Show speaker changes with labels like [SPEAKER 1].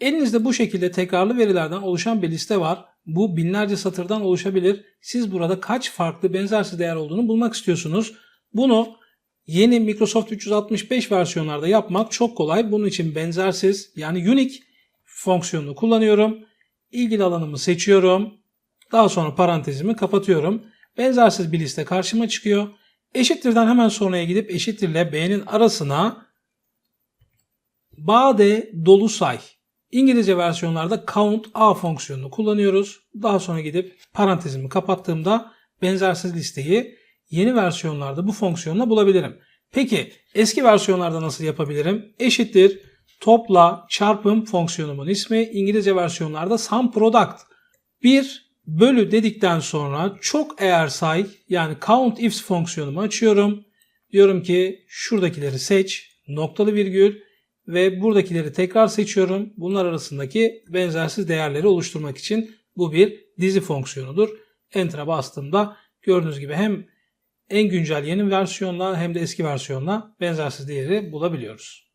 [SPEAKER 1] Elinizde bu şekilde tekrarlı verilerden oluşan bir liste var. Bu binlerce satırdan oluşabilir. Siz burada kaç farklı benzersiz değer olduğunu bulmak istiyorsunuz. Bunu yeni Microsoft 365 versiyonlarda yapmak çok kolay. Bunun için benzersiz yani unique fonksiyonunu kullanıyorum. İlgili alanımı seçiyorum. Daha sonra parantezimi kapatıyorum. Benzersiz bir liste karşıma çıkıyor. Eşittirden hemen sonraya gidip eşittirle B'nin arasına bade dolu say. İngilizce versiyonlarda count a fonksiyonunu kullanıyoruz. Daha sonra gidip parantezimi kapattığımda benzersiz listeyi yeni versiyonlarda bu fonksiyonla bulabilirim. Peki eski versiyonlarda nasıl yapabilirim? Eşittir topla çarpım fonksiyonumun ismi İngilizce versiyonlarda sum product. Bir bölü dedikten sonra çok eğer say yani count ifs fonksiyonumu açıyorum. Diyorum ki şuradakileri seç noktalı virgül ve buradakileri tekrar seçiyorum. Bunlar arasındaki benzersiz değerleri oluşturmak için bu bir dizi fonksiyonudur. Enter'a bastığımda gördüğünüz gibi hem en güncel yeni versiyonla hem de eski versiyonla benzersiz değeri bulabiliyoruz.